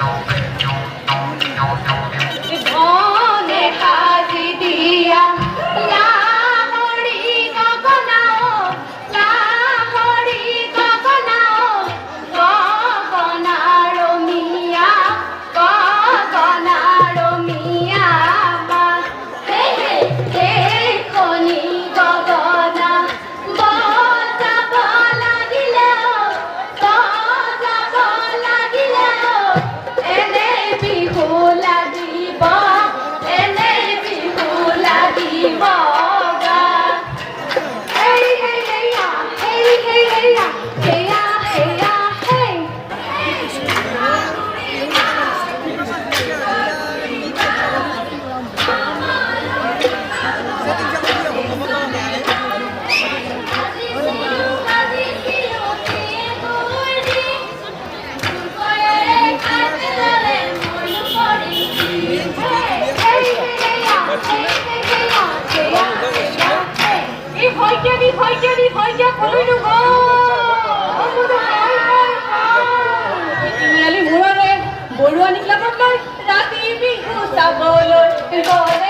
no Turuan ni Klapang Lord, Rati Ibig, Usabaw Lord, Pero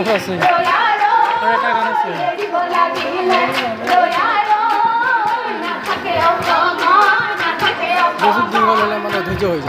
빨간 거 사왔어요. 그래, 빨간 했어요. 무슨 이거 연락만 되죠, 이제.